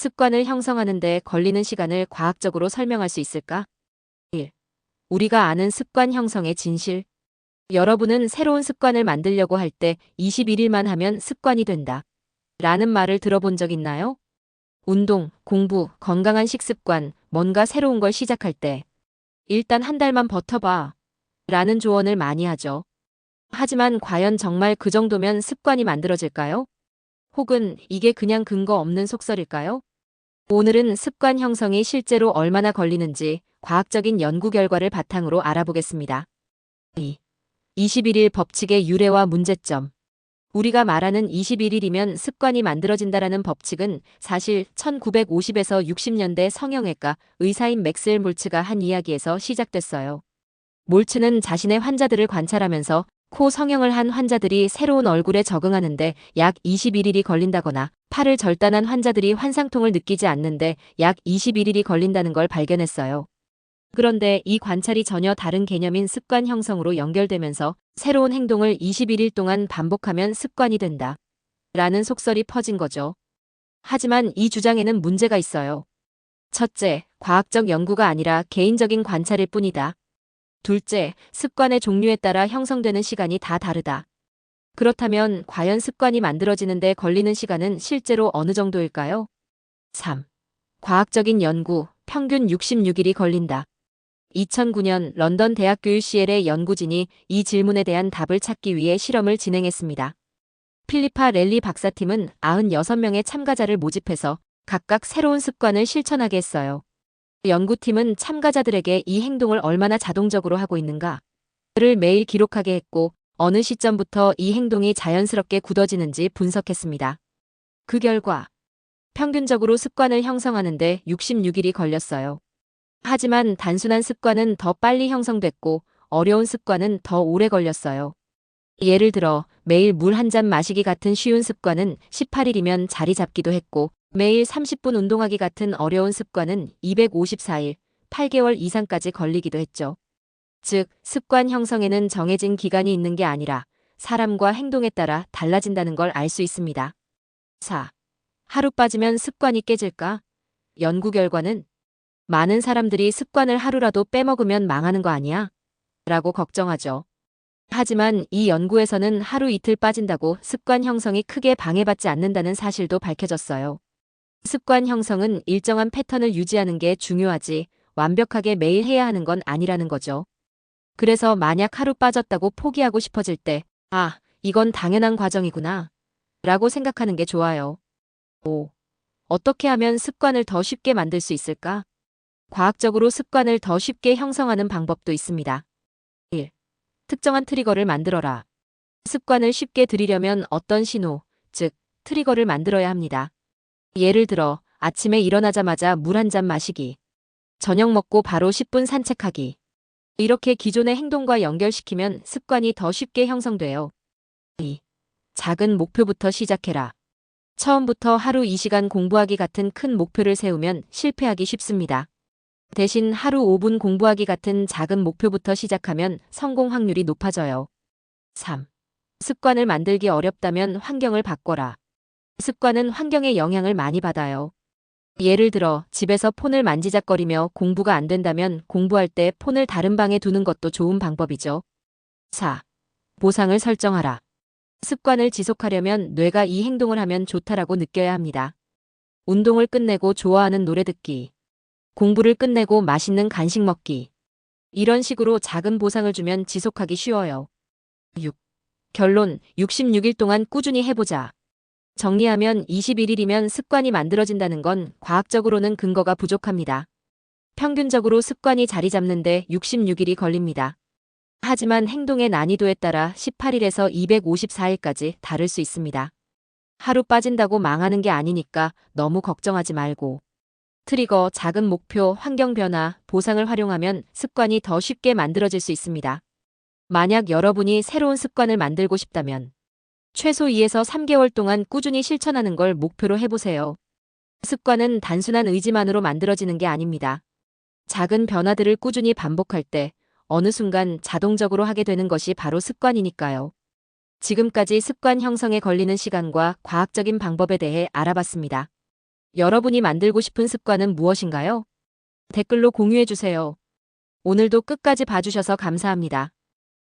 습관을 형성하는 데 걸리는 시간을 과학적으로 설명할 수 있을까? 1. 우리가 아는 습관 형성의 진실. 여러분은 새로운 습관을 만들려고 할 때 21일만 하면 습관이 된다. 라는 말을 들어본 적 있나요? 운동, 공부, 건강한 식습관, 뭔가 새로운 걸 시작할 때 일단 한 달만 버텨봐. 라는 조언을 많이 하죠. 하지만 과연 정말 그 정도면 습관이 만들어질까요? 혹은 이게 그냥 근거 없는 속설일까요? 오늘은 습관 형성이 실제로 얼마나 걸리는지 과학적인 연구 결과를 바탕으로 알아보겠습니다. 2. 21일 법칙의 유래와 문제점. 우리가 말하는 21일이면 습관이 만들어진다라는 법칙은 사실 1950에서 60년대 성형외과 의사인 맥스웰 몰츠가 한 이야기에서 시작됐어요. 몰츠는 자신의 환자들을 관찰하면서 코 성형을 한 환자들이 새로운 얼굴에 적응하는데 약 21일이 걸린다거나 팔을 절단한 환자들이 환상통을 느끼지 않는데 약 21일이 걸린다는 걸 발견했어요. 그런데 이 관찰이 전혀 다른 개념인 습관 형성으로 연결되면서 새로운 행동을 21일 동안 반복하면 습관이 된다. 라는 속설이 퍼진 거죠. 하지만 이 주장에는 문제가 있어요. 첫째, 과학적 연구가 아니라 개인적인 관찰일 뿐이다. 둘째, 습관의 종류에 따라 형성되는 시간이 다 다르다. 그렇다면 과연 습관이 만들어지는데 걸리는 시간은 실제로 어느 정도일까요? 3. 과학적인 연구, 평균 66일이 걸린다. 2009년 런던 대학교 UCL의 연구진이 이 질문에 대한 답을 찾기 위해 실험을 진행했습니다. 필리파 렐리 박사팀은 96명의 참가자를 모집해서 각각 새로운 습관을 실천하게 했어요. 연구팀은 참가자들에게 이 행동을 얼마나 자동적으로 하고 있는가를 매일 기록하게 했고 어느 시점부터 이 행동이 자연스럽게 굳어지는지 분석했습니다. 그 결과 평균적으로 습관을 형성하는데 66일이 걸렸어요. 하지만 단순한 습관은 더 빨리 형성됐고 어려운 습관은 더 오래 걸렸어요. 예를 들어 매일 물 한 잔 마시기 같은 쉬운 습관은 18일이면 자리 잡기도 했고 매일 30분 운동하기 같은 어려운 습관은 254일, 8개월 이상까지 걸리기도 했죠. 즉, 습관 형성에는 정해진 기간이 있는 게 아니라 사람과 행동에 따라 달라진다는 걸 알 수 있습니다. 4. 하루 빠지면 습관이 깨질까? 연구 결과는 많은 사람들이 습관을 하루라도 빼먹으면 망하는 거 아니야? 라고 걱정하죠. 하지만 이 연구에서는 하루 이틀 빠진다고 습관 형성이 크게 방해받지 않는다는 사실도 밝혀졌어요. 습관 형성은 일정한 패턴을 유지하는 게 중요하지 완벽하게 매일 해야 하는 건 아니라는 거죠. 그래서 만약 하루 빠졌다고 포기하고 싶어질 때, 아, 이건 당연한 과정이구나. 라고 생각하는 게 좋아요. 5. 어떻게 하면 습관을 더 쉽게 만들 수 있을까? 과학적으로 습관을 더 쉽게 형성하는 방법도 있습니다. 1. 특정한 트리거를 만들어라. 습관을 쉽게 들이려면 어떤 신호, 즉, 트리거를 만들어야 합니다. 예를 들어, 아침에 일어나자마자 물 한 잔 마시기. 저녁 먹고 바로 10분 산책하기. 이렇게 기존의 행동과 연결시키면 습관이 더 쉽게 형성돼요. 2. 작은 목표부터 시작해라. 처음부터 하루 2시간 공부하기 같은 큰 목표를 세우면 실패하기 쉽습니다. 대신 하루 5분 공부하기 같은 작은 목표부터 시작하면 성공 확률이 높아져요. 3. 습관을 만들기 어렵다면 환경을 바꿔라. 습관은 환경의 영향을 많이 받아요. 예를 들어 집에서 폰을 만지작거리며 공부가 안 된다면 공부할 때 폰을 다른 방에 두는 것도 좋은 방법이죠. 4. 보상을 설정하라. 습관을 지속하려면 뇌가 이 행동을 하면 좋다라고 느껴야 합니다. 운동을 끝내고 좋아하는 노래 듣기. 공부를 끝내고 맛있는 간식 먹기. 이런 식으로 작은 보상을 주면 지속하기 쉬워요. 6. 결론 66일 동안 꾸준히 해보자. 정리하면 21일이면 습관이 만들어진다는 건 과학적으로는 근거가 부족합니다. 평균적으로 습관이 자리 잡는데 66일이 걸립니다. 하지만 행동의 난이도에 따라 18일에서 254일까지 다를 수 있습니다. 하루 빠진다고 망하는 게 아니니까 너무 걱정하지 말고. 트리거, 작은 목표, 환경 변화, 보상을 활용하면 습관이 더 쉽게 만들어질 수 있습니다. 만약 여러분이 새로운 습관을 만들고 싶다면 최소 2에서 3개월 동안 꾸준히 실천하는 걸 목표로 해보세요. 습관은 단순한 의지만으로 만들어지는 게 아닙니다. 작은 변화들을 꾸준히 반복할 때 어느 순간 자동적으로 하게 되는 것이 바로 습관이니까요. 지금까지 습관 형성에 걸리는 시간과 과학적인 방법에 대해 알아봤습니다. 여러분이 만들고 싶은 습관은 무엇인가요? 댓글로 공유해 주세요. 오늘도 끝까지 봐주셔서 감사합니다.